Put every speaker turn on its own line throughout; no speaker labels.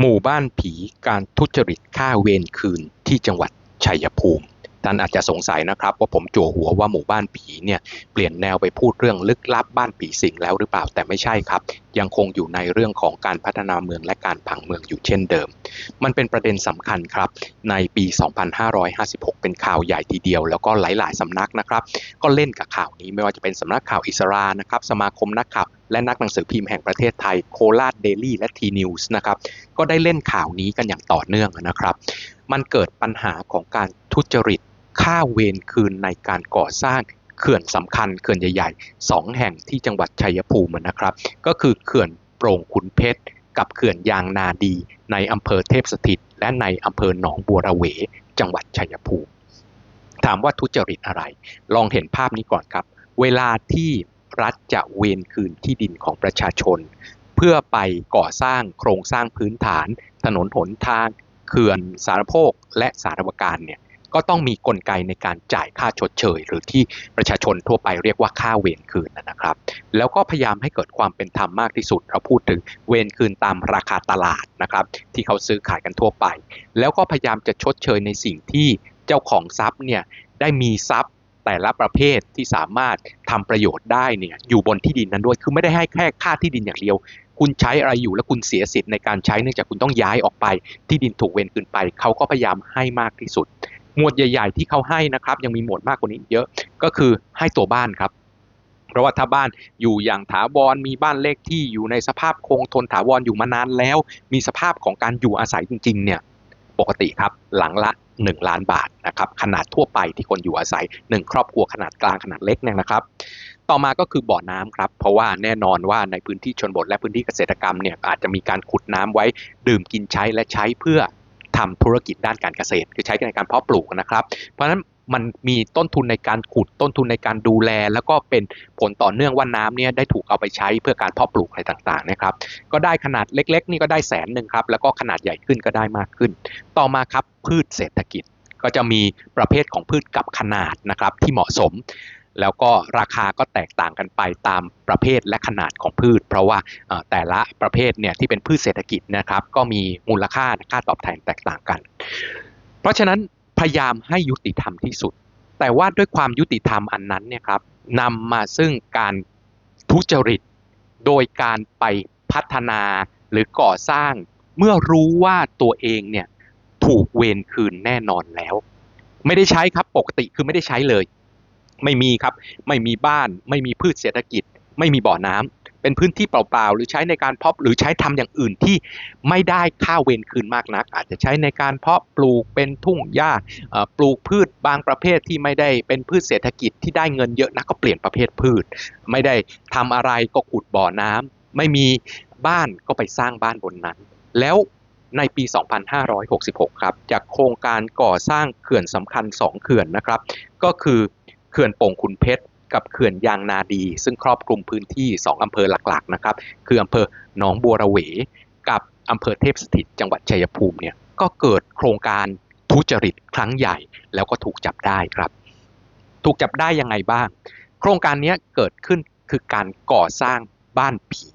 หมู่บ้านผีการทุจริตค่าเวรคืนที่จังหวัดชัยภูมิ ท่านอาจจะสงสัยนะครับ ว่าผมจั่วหัวว่าหมู่บ้านผีเนี่ยเปลี่ยนแนวไปพูดเรื่องลึกลับบ้านผีสิงแล้วหรือเปล่าแต่ไม่ใช่ครับ ยังคงอยู่ในเรื่องของการพัฒนาเมืองและการผังเมืองอยู่เช่นเดิม มันเป็นประเด็นสำคัญครับ ในปี 2556 เป็นข่าวใหญ่ทีเดียว แล้วก็หลาย ๆสำนักนะครับ ก็เล่นกับข่าวนี้ไม่ว่าจะเป็นสำนักข่าวอิสรานะครับสมาคมนักข่าวและนักหนังสือพิมพ์แห่งประเทศไทยโคราชเดลี่และทีนิวส์นะครับก็ได้เล่นข่าวนี้กันอย่างต่อเนื่องนะครับ มันเกิดปัญหาของการทุจริต ค่าเวรคืนในการก่อสร้างเขื่อนสำคัญเขื่อนใหญ่ๆสองแห่งที่จังหวัดชัยภูมินะครับ ก็คือเขื่อนโปร่งขุนเพชร กับเขื่อนยางนาดีในอำเภอเทพสถิต และในอำเภอหนองบัวระเว จังหวัดชัยภูมิ ถามว่าทุจริตอะไร ลองเห็นภาพนี้ก่อนครับ เวลาที่รัฐจะเวนคืนที่ดินของประชาชน เพื่อไปก่อสร้างโครงสร้างพื้นฐาน ถนนหนทาง เขื่อนสารโภคและสารวการเนี่ย ก็ต้องมีกลไกในการจ่ายค่าชดเชย หรือที่ประชาชนทั่วไปเรียกว่าค่าเวรคืนนะครับ แล้วก็พยายามให้เกิดความเป็นธรรมมากที่สุด เราพูดถึงเวรคืนตามราคาตลาดนะครับ ที่เขาซื้อขายกันทั่วไป แล้วก็พยายามจะชดเชยในสิ่งที่เจ้าของทรัพย์เนี่ยได้มีทรัพย์แต่ละประเภทที่สามารถทำประโยชน์ได้เนี่ยอยู่บนที่ดินนั้นด้วย คือไม่ได้ให้แค่ค่าที่ดินอย่างเดียว คุณใช้อะไรอยู่แล้วคุณเสียสิทธิ์ในการใช้เนื่องจากคุณต้องย้ายออกไป ที่ดินถูกเวรคืนไป เขาก็พยายามให้มากที่สุด หมวดใหญ่ ๆ ที่เขาให้นะครับ ยังมีหมวดมากกว่านี้เยอะก็คือให้ตัวบ้านครับ เพราะว่าถ้าบ้านอยู่อย่างถาวรมีบ้านเลขที่อยู่ในสภาพคงทนถาวรอยู่มานานแล้ว มีสภาพของการอยู่อาศัยจริง ๆ เนี่ยปกติครับหลังละ 1 ล้านบาทนะครับขนาดทั่วไปที่คนอยู่อาศัย 1 ครอบครัวขนาดกลางขนาดเล็กเนี่ยนะครับ ต่อมาก็คือบ่อน้ำครับ เพราะว่าแน่นอนว่าในพื้นที่ชนบทและพื้นที่เกษตรกรรมเนี่ยอาจจะมีการขุดน้ำไว้ดื่มกินใช้และใช้เพื่อ ทำธุรกิจด้านการเกษตร คือใช้ในการเพาะปลูกนะครับ เพราะฉะนั้นมันมีต้นทุนในการขุดต้นทุนในการดูแล แล้วก็เป็นผลต่อเนื่องว่าน้ำเนี่ยได้ถูกเอาไปใช้เพื่อการเพาะปลูกอะไรต่างๆนะครับ ก็ได้ขนาดเล็ก ๆ นี่ก็ได้แสนหนึ่งครับ แล้วก็ขนาดใหญ่ขึ้นก็ได้มากขึ้น ต่อมาครับพืชเศรษฐกิจก็จะมีประเภทของพืชกับขนาดนะครับที่เหมาะสม แล้วก็ราคาก็แตกต่างกันไปตามประเภทและขนาดของพืช เพราะว่าแต่ละประเภทเนี่ยที่เป็นพืชเศรษฐกิจนะครับก็มีมูลค่าค่าตอบแทนแตกต่างกัน เพราะฉะนั้นพยายามให้ยุติธรรมที่สุด แต่ว่าด้วยความยุติธรรมอันนั้นเนี่ยครับนำมาซึ่งการทุจริต โดยการไปพัฒนาหรือก่อสร้าง เมื่อรู้ว่าตัวเองเนี่ยถูกเวรคืนแน่นอนแล้ว ไม่ได้ใช้ครับปกติคือไม่ได้ใช้เลย ไม่มีครับ ไม่มีบ้าน ไม่มีพืชเศรษฐกิจ ไม่มีบ่อน้ำเป็นพื้นที่เปล่าๆ หรือใช้ในการเพาะหรือใช้ทำอย่างอื่นที่ไม่ได้ค่าเวรคืนมากนัก อาจจะใช้ในการเพาะปลูกเป็นทุ่งหญ้าปลูกพืชบางประเภทที่ไม่ได้เป็นพืชเศรษฐกิจที่ได้เงินเยอะนักก็เปลี่ยนประเภทพืช ไม่ได้ทำอะไรก็ขุดบ่อน้ำไม่มีบ้านก็ไปสร้างบ้านบนนั้น แล้วในปี 2566 ครับ จากโครงการก่อสร้างเขื่อนสำคัญ 2 เขื่อนนะครับ ก็คือ เขื่อนโป่งขุนเพชรกับเขื่อนยางนาดี ซึ่งครอบคลุมพื้นที่ 2 อำเภอหลักๆนะครับ คืออำเภอหนองบัวระเว กับอำเภอเทพสถิตจังหวัดชัยภูมิเนี่ยก็เกิดโครงการทุจริตครั้งใหญ่แล้วก็ถูกจับได้ครับ ถูกจับได้ยังไงบ้าง โครงการนี้เกิดขึ้นคือการก่อสร้างบ้านผี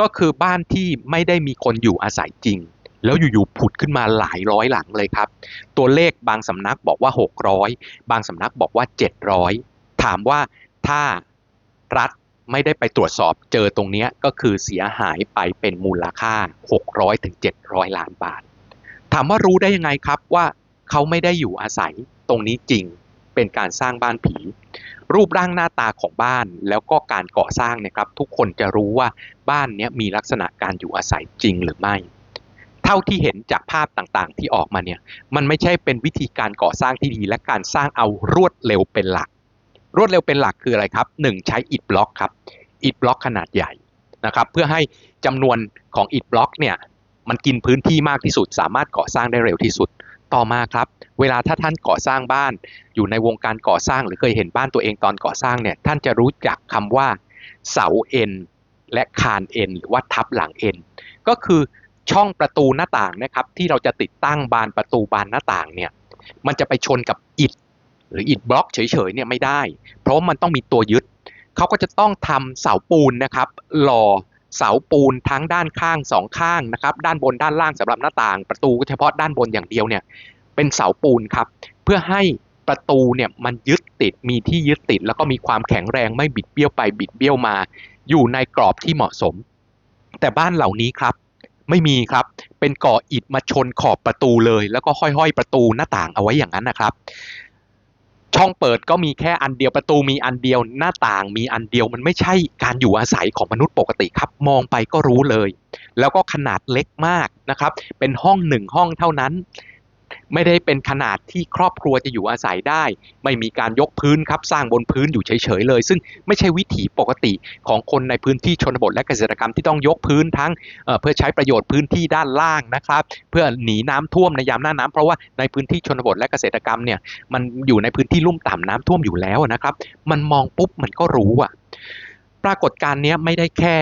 ก็คือบ้านที่ไม่ได้มีคนอยู่อาศัยจริง แล้วอยู่ๆผุดขึ้นมาหลายร้อยหลังเลยครับ ตัวเลขบางสำนักบอกว่า 600 บางสำนักบอกว่า 700 ถามว่าถ้ารัฐไม่ได้ไปตรวจสอบเจอตรงนี้ก็คือเสียหายไปเป็นมูลค่า 600ถึง700 ล้านบาท ถามว่ารู้ได้ยังไงครับว่าเขาไม่ได้อยู่อาศัยตรงนี้จริงเป็นการสร้างบ้านผี รูปร่างหน้าตาของบ้านแล้วก็การก่อสร้างนะครับ ทุกคนจะรู้ว่าบ้านนี้มีลักษณะการอยู่อาศัยจริงหรือไม่ เท่าที่เห็นจากภาพต่างๆ ที่ออกมาเนี่ย มันไม่ใช่เป็นวิธีการก่อสร้างที่ดี และการสร้างเอารวดเร็วเป็นหลัก รวดเร็วเป็นหลักคืออะไรครับ 1 ใช้อิฐบล็อกครับอิฐบล็อกขนาดใหญ่นะครับ เพื่อให้จำนวนของอิฐบล็อกเนี่ยมันกินพื้นที่มากที่สุด สามารถก่อสร้างได้เร็วที่สุด ต่อมาครับ เวลาถ้าท่านก่อสร้างบ้าน อยู่ในวงการก่อสร้างหรือเคยเห็นบ้านตัวเองตอนก่อสร้างเนี่ยท่านจะรู้จักคำว่าเสาเอ็นและคานเอ็นหรือว่าทับหลังเอ็นก็คือ ช่องประตูหน้าต่างนะครับที่เราจะติดตั้งบานประตูบานหน้าต่างเนี่ยมันจะไปชนกับอิฐหรืออิฐบล็อกเฉยๆเนี่ยไม่ได้ เพราะมันต้องมีตัวยึดเขาก็จะต้องทำเสาปูนนะครับหล่อเสาปูนทั้งด้านข้างสองข้างนะครับด้านบนด้านล่างสำหรับหน้าต่าง ประตูก็เฉพาะด้านบนอย่างเดียวเนี่ยเป็นเสาปูนครับเพื่อให้ประตูเนี่ยมันยึดติดมีที่ยึดติด แล้วก็มีความแข็งแรงไม่บิดเบี้ยวไปบิดเบี้ยวมา อยู่ในกรอบที่เหมาะสม แต่บ้านเหล่านี้ครับ ไม่มีครับ เป็นก่ออิฐมาชนขอบประตูเลย แล้วก็ห้อยๆ ประตูหน้าต่างเอาไว้อย่างนั้นนะครับ ช่องเปิดก็มีแค่อันเดียวประตูมีอันเดียวหน้าต่างมีอันเดียวมันไม่ใช่การอยู่อาศัยของมนุษย์ปกติครับ มองไปก็รู้เลย แล้วก็ขนาดเล็กมากนะครับ เป็นห้องหนึ่งห้องเท่านั้น ไม่ได้เป็นขนาดที่ครอบครัวจะอยู่อาศัยได้ ไม่มีการยกพื้นครับสร้างบนพื้นอยู่เฉยๆเลย ซึ่งไม่ใช่วิถีปกติของคนในพื้นที่ชนบทและเกษตรกรรมที่ต้องยกพื้นทั้งเพื่อใช้ประโยชน์พื้นที่ด้านล่างนะครับ เพื่อหนีน้ำท่วมในยามหน้าน้ำเพราะว่าในพื้นที่ชนบทและเกษตรกรรมเนี่ยมันอยู่ในพื้นที่ลุ่มต่ำน้ำท่วมอยู่แล้วนะครับ มันมองปุ๊บมันก็รู้อะปรากฏการณ์นี้ไม่ได้แค่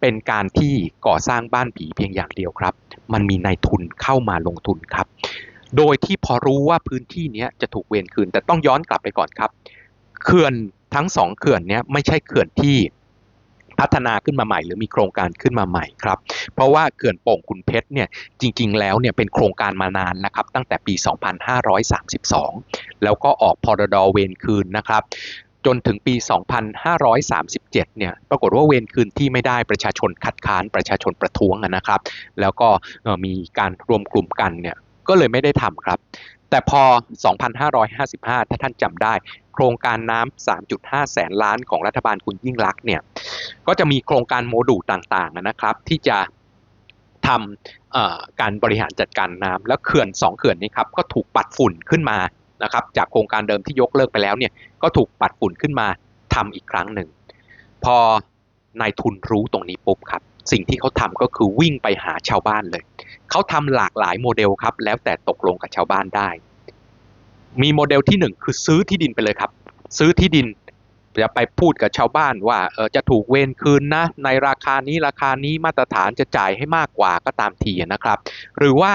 เป็นการที่ก่อสร้างบ้านผีเพียงอย่างเดียวครับ มันมีนายทุนเข้ามาลงทุนครับ โดยที่พอรู้ว่าพื้นที่นี้จะถูกเวรคืน แต่ต้องย้อนกลับไปก่อนครับ เขื่อนทั้งสองเขื่อนนี้ไม่ใช่เขื่อนที่พัฒนาขึ้นมาใหม่หรือมีโครงการขึ้นมาใหม่ครับ เพราะว่าเขื่อนโป่งขุนเพชรเนี่ยจริง ๆ แล้วเนี่ยเป็นโครงการมานานนะครับตั้งแต่ปี 2532 แล้วก็ออกพรดเวรคืนนะครับ จนถึงปี 2537 เนี่ยปรากฏว่าเวรคืนที่ไม่ได้ประชาชนคัดค้านประชาชนประท้วงนะครับ แล้วก็มีการรวมกลุ่มกันเนี่ย ก็เลยไม่ได้ทำครับ แต่พอ 2555 ถ้าท่านจำได้ โครงการน้ำ 3.5 แสนล้านของรัฐบาลคุณยิ่งลักษณ์เนี่ย ก็จะมีโครงการโมดูลต่างๆนะครับ ที่จะทำการบริหารจัดการน้ำแล้วเขื่อนสองเขื่อนนี้ครับก็ถูกปัดฝุ่นขึ้นมานะครับ จากโครงการเดิมที่ยกเลิกไปแล้วเนี่ยก็ถูกปัดฝุ่นขึ้นมาทำอีกครั้งหนึ่ง พอนายทุนรู้ตรงนี้ปุ๊บครับ สิ่งที่เขาทำก็คือวิ่งไปหาชาวบ้านเลย เขาทำหลากหลายโมเดลครับ แล้วแต่ตกลงกับชาวบ้านได้ มีโมเดลที่หนึ่งคือซื้อที่ดินไปเลยครับ ซื้อที่ดินจะไปพูดกับชาวบ้านว่าเออจะถูกเวรคืนนะ ในราคานี้ราคานี้มาตรฐานจะจ่ายให้มากกว่าก็ตามทีนะครับ หรือว่า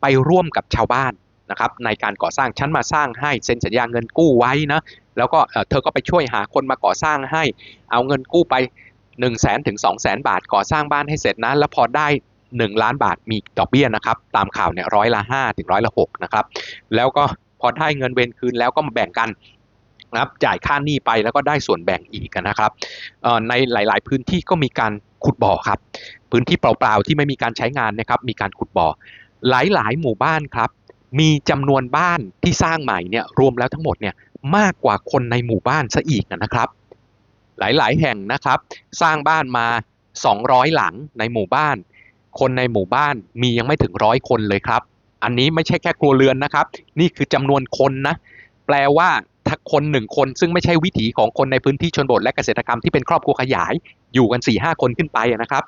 ไปร่วมกับชาวบ้านนะครับในการก่อสร้างฉันมาสร้างให้เซ็นสัญญาเงินกู้ไว้นะแล้วก็เธอก็ไปช่วยหาคนมาก่อสร้างให้ เอาเงินกู้ไป1นึ่งแสนถึง2องแสนบาทก่อสร้างบ้านให้เสร็จนะ แล้วพอได้ 1 ล้านบาทมีดอกเบี้ยนะครับ ตามข่าวเนี่ยร้อยละ5ถึงร้อยละ6นะครับ แล้วก็พอได้เงินเวรคืนแล้วก็มาแบ่งกันนะครับจ่ายค่าหนี้ไปแล้วก็ได้ส่วนแบ่งอีกนะครับในหลาย ๆ พื้นที่ก็มีการขุดบ่อครับ พื้นที่เปล่า ๆ ที่ไม่มีการใช้งานนะครับ มีการขุดบ่อ หลาย ๆ หมู่บ้านครับ มีจำนวนบ้านที่สร้างใหม่เนี่ยรวมแล้วทั้งหมดเนี่ยมากกว่าคนในหมู่บ้านซะอีกนะครับ หลาย ๆ แห่งนะครับ สร้างบ้านมา 200 หลังในหมู่บ้าน คนในหมู่บ้านมียังไม่ถึงร้อยคนเลยครับ อันนี้ไม่ใช่แค่ครัวเรือนนะครับ นี่คือจำนวนคนนะ แปลว่าถ้าคนหนึ่งคนซึ่งไม่ใช่วิถีของคนในพื้นที่ชนบทและเกษตรกรรมที่เป็นครอบครัวขยาย อยู่กัน4ี่ห้าคนขึ้นไปนะครับ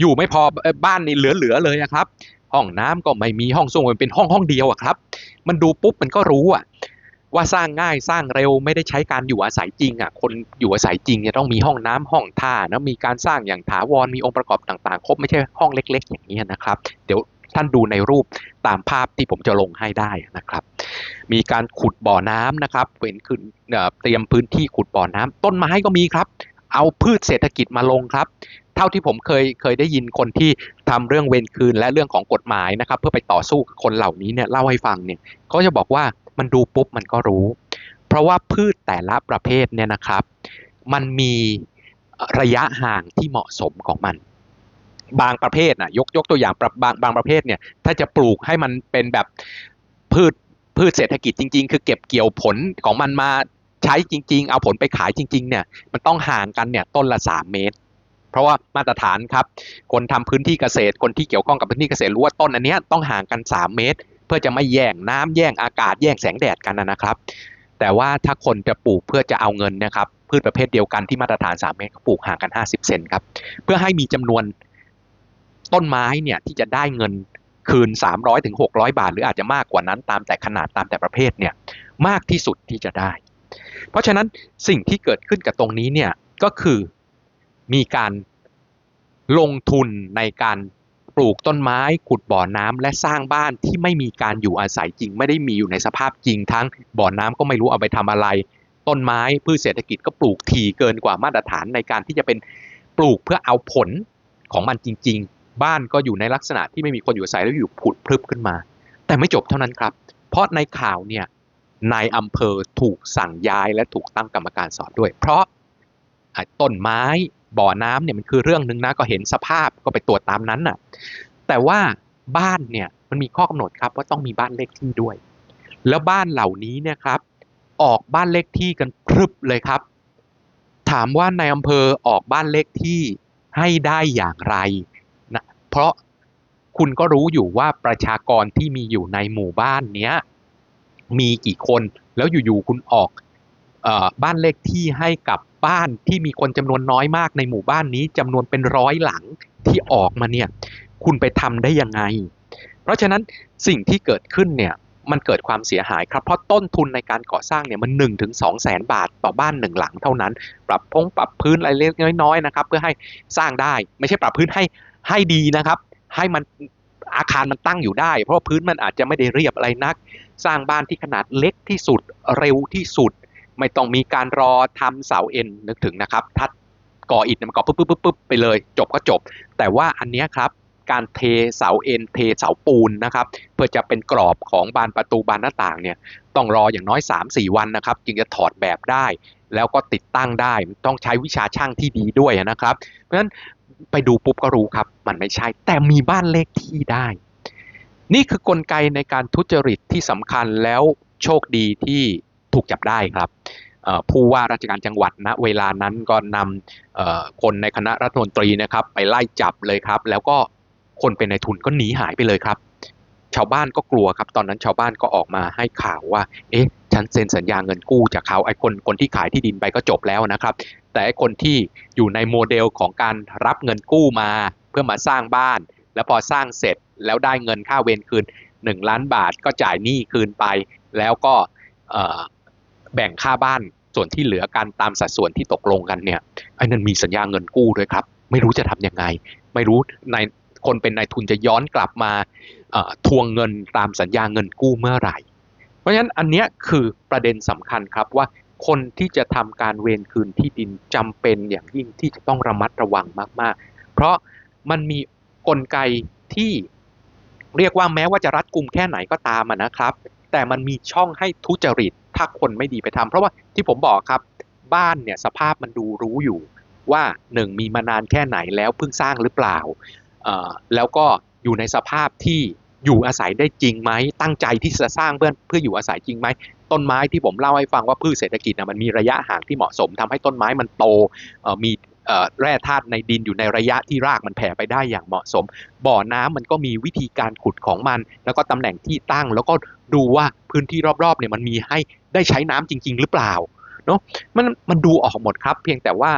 อยู่ไม่พอบ้านนี่เหลือๆเลยครับ ห้องน้ำก็ไม่มีห้องส้วมเป็นห้องห้องเดียวอะครับ มันดูปุ๊บมันก็รู้อะ ว่าสร้างง่ายสร้างเร็วไม่ได้ใช้การอยู่อาศัยจริงอะคนอยู่อาศัยจริงเนี่ยต้องมีห้องน้ำห้องท่านะมีการสร้างอย่างถาวรมีองค์ประกอบต่างๆ ครบไม่ใช่ห้องเล็ก ๆ อย่างนี้นะครับ เดี๋ยวท่านดูในรูปตามภาพที่ผมจะลงให้ได้นะครับ มีการขุดบ่อน้ำนะครับเว้นขึ้นเอ่อเตรียมพื้นที่ขุดบ่อน้ำต้นไม้ก็มีครับ เอาพืชเศรษฐกิจมาลงครับ เท่าที่ผมเคยเคยได้ยินคนที่ทำเรื่องเวรคืนและเรื่องของกฎหมายนะครับ เพื่อไปต่อสู้กับคนเหล่านี้เนี่ยเล่าให้ฟังเนี่ยเขาจะบอกว่า มันดูปุ๊บมันก็รู้ เพราะว่าพืชแต่ละประเภทเนี่ยนะครับ มันมีระยะห่างที่เหมาะสมของมัน บางประเภทนะยกยกตัวอย่างบางบางประเภทเนี่ย ถ้าจะปลูกให้มันเป็นแบบพืชพืชเศรษฐกิจจริง ๆ คือเก็บเกี่ยวผลของมันมาใช้จริง ๆ เอาผลไปขายจริง ๆ เนี่ย มันต้องห่างกันเนี่ยต้นละสามเมตร เพราะว่ามาตรฐานครับ คนทำพื้นที่เกษตร คนที่เกี่ยวข้องกับพื้นที่เกษตรรู้ว่าต้นอันนี้ต้องห่างกัน 3 เมตร เพื่อจะไม่แย่งน้ำแย่งอากาศแย่งแสงแดดกันนะครับ แต่ว่าถ้าคนจะปลูกเพื่อจะเอาเงินนะครับพืชประเภทเดียวกันที่มาตรฐาน 3 เมตรปลูกห่างกัน 50 เซนครับ เพื่อให้มีจำนวนต้นไม้เนี่ยที่จะได้เงินคืน 300ถึง600 บาท หรืออาจจะมากกว่านั้นตามแต่ขนาดตามแต่ประเภทเนี่ยมากที่สุดที่จะได้ เพราะฉะนั้นสิ่งที่เกิดขึ้นกับตรงนี้เนี่ยก็คือมีการลงทุนในการ ลูกต้นไม้ขุดบ่อน้ำและสร้างบ้านที่ไม่มีการอยู่อาศัยจริง ไม่ได้มีอยู่ในสภาพจริง ทั้งบ่อน้ำก็ไม่รู้เอาไปทำอะไร ต้นไม้พืชเศรษฐกิจก็ปลูกถี่เกินกว่ามาตรฐานในการที่จะเป็นปลูกเพื่อเอาผลของมันจริง ๆ บ้านก็อยู่ในลักษณะที่ไม่มีคนอยู่อาศัยแล้วอยู่ผุดพรึบขึ้นมา แต่ไม่จบเท่านั้นครับ เพราะในข่าวเนี่ยนายอำเภอถูกสั่งย้ายและถูกตั้งกรรมการสอบด้วย เพราะต้นไม้ บ่อน้ำเนี่ยมันคือเรื่องหนึ่งนะก็เห็นสภาพก็ไปตรวจตามนั้นน่ะ แต่ว่าบ้านเนี่ยมันมีข้อกำหนดครับว่าต้องมีบ้านเลขที่ด้วย แล้วบ้านเหล่านี้เนี่ยครับ ออกบ้านเลขที่กันพรึบเลยครับ ถามว่าในอำเภอออกบ้านเลขที่ให้ได้อย่างไรนะเพราะคุณก็รู้อยู่ว่าประชากรที่มีอยู่ในหมู่บ้านเนี้ยมีกี่คนแล้วอยู่ๆคุณออกอบ้านเลขที่ให้กับ บ้านที่มีคนจำนวนน้อยมากในหมู่บ้านนี้จำนวนเป็นร้อยหลังที่ออกมาเนี่ยคุณไปทำได้ยังไง เพราะฉะนั้นสิ่งที่เกิดขึ้นเนี่ยมันเกิดความเสียหายครับ เพราะต้นทุนในการก่อสร้างเนี่ยมัน1นถึงสองแสนบาทต่อบ้านหนึ่งหลังเท่านั้น ปรับพงปรับพื้นอะไรเล็กน้อยๆนะครับ เพื่อให้สร้างได้ไม่ใช่ปรับพื้นให้ให้ดีนะครับ ให้มันอาคารมันตั้งอยู่ได้ เพราะพื้นมันอาจจะไม่ได้เรียบอะไรนัก สร้างบ้านที่ขนาดเล็กที่สุดเร็วที่สุด ไม่ต้องมีการรอทำเสาเอ็นนึกถึงนะครับถ้าก่ออิฐมันก่อปุ๊บปุ๊บปุ๊บปุ๊บไปเลย จบก็จบ แต่ว่าอันนี้ครับการเทเสาเอ็นเทเสาปูนนะครับเพื่อจะเป็นกรอบของบานประตูบานหน้าต่างเนี่ยต้องรออย่างน้อย 3-4 วันนะครับจึงจะถอดแบบได้ แล้วก็ติดตั้งได้ต้องใช้วิชาช่างที่ดีด้วยนะครับ เพราะฉะนั้นไปดูปุ๊บก็รู้ครับ มันไม่ใช่ แต่มีบ้านเลขที่ได้ นี่คือกลไกในการทุจริตที่สำคัญแล้วโชคดีที่ ถูกจับได้ครับผู้ว่าราชการจังหวัดณเวลานั้นก็นำคนในคณะรัฐมนตรีนะครับ ไปไล่จับเลยครับ แล้วก็คนเป็นนายทุนก็หนีหายไปเลยครับ ชาวบ้านก็กลัวครับ ตอนนั้นชาวบ้านก็ออกมาให้ข่าวว่า เอ๊ะ ฉันเซ็นสัญญาเงินกู้จากเขาไอ้คนคนที่ขายที่ดินไปก็จบแล้วนะครับ แต่ไอ้คนที่อยู่ในโมเดลของการรับเงินกู้มา เพื่อมาสร้างบ้าน แล้วพอสร้างเสร็จแล้วได้เงินค่าเวรคืน 1 ล้านบาทก็จ่ายหนี้คืนไป แล้วก็ แบ่งค่าบ้านส่วนที่เหลือกันตามสัดส่วนที่ตกลงกันเนี่ยไอ้นั่นมีสัญญาเงินกู้ด้วยครับ ไม่รู้จะทำยังไง ไม่รู้ในคนเป็นนายทุนจะย้อนกลับมาทวงเงินตามสัญญาเงินกู้เมื่อไหร่ เพราะฉะนั้นอันเนี้ยคือประเด็นสำคัญครับว่าคนที่จะทำการเวรคืนที่ดินจำเป็นอย่างยิ่งที่จะต้องระมัดระวังมาก ๆ เพราะมันมีกลไกที่เรียกว่าแม้ว่าจะรัดกุมแค่ไหนก็ตามนะครับ แต่มันมีช่องให้ทุจริต ถ้าคนไม่ดีไปทำเพราะว่าที่ผมบอกครับ บ้านเนี่ยสภาพมันดูรู้อยู่ว่าหนึ่งมีมานานแค่ไหนแล้วเพิ่งสร้างหรือเปล่า แล้วก็อยู่ในสภาพที่อยู่อาศัยได้จริงไหมตั้งใจที่จะสร้างเพื่อเพื่ออยู่อาศัยจริงไหมต้นไม้ที่ผมเล่าให้ฟังว่าพืชเศรษฐกิจนะมันมีระยะห่างที่เหมาะสมทำให้ต้นไม้มันโตมี แร่ธาตุในดินอยู่ในระยะที่รากมันแผ่ไปได้อย่างเหมาะสม บ่อน้ำมันก็มีวิธีการขุดของมัน แล้วก็ตำแหน่งที่ตั้ง แล้วก็ดูว่าพื้นที่รอบๆเนี่ยมันมีให้ได้ใช้น้ำจริง ๆ หรือเปล่าเนาะมันมันดูออกหมดครับ เพียงแต่ว่า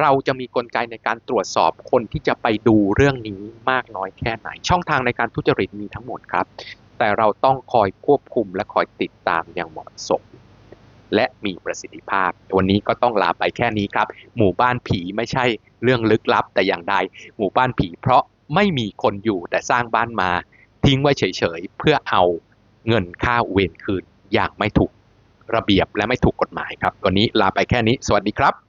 เราจะมีกลไกในการตรวจสอบคนที่จะไปดูเรื่องนี้มากน้อยแค่ไหน ช่องทางในการทุจริตมีทั้งหมดครับ แต่เราต้องคอยควบคุมและคอยติดตามอย่างเหมาะสม และมีประสิทธิภาพ วันนี้ก็ต้องลาไปแค่นี้ครับ หมู่บ้านผีไม่ใช่เรื่องลึกลับแต่อย่างใด หมู่บ้านผีเพราะไม่มีคนอยู่แต่สร้างบ้านมา ทิ้งไว้เฉยๆ เพื่อเอาเงินค่าเวรคืนอย่างไม่ถูกระเบียบและไม่ถูกกฎหมายครับ วันนี้ลาไปแค่นี้ สวัสดีครับ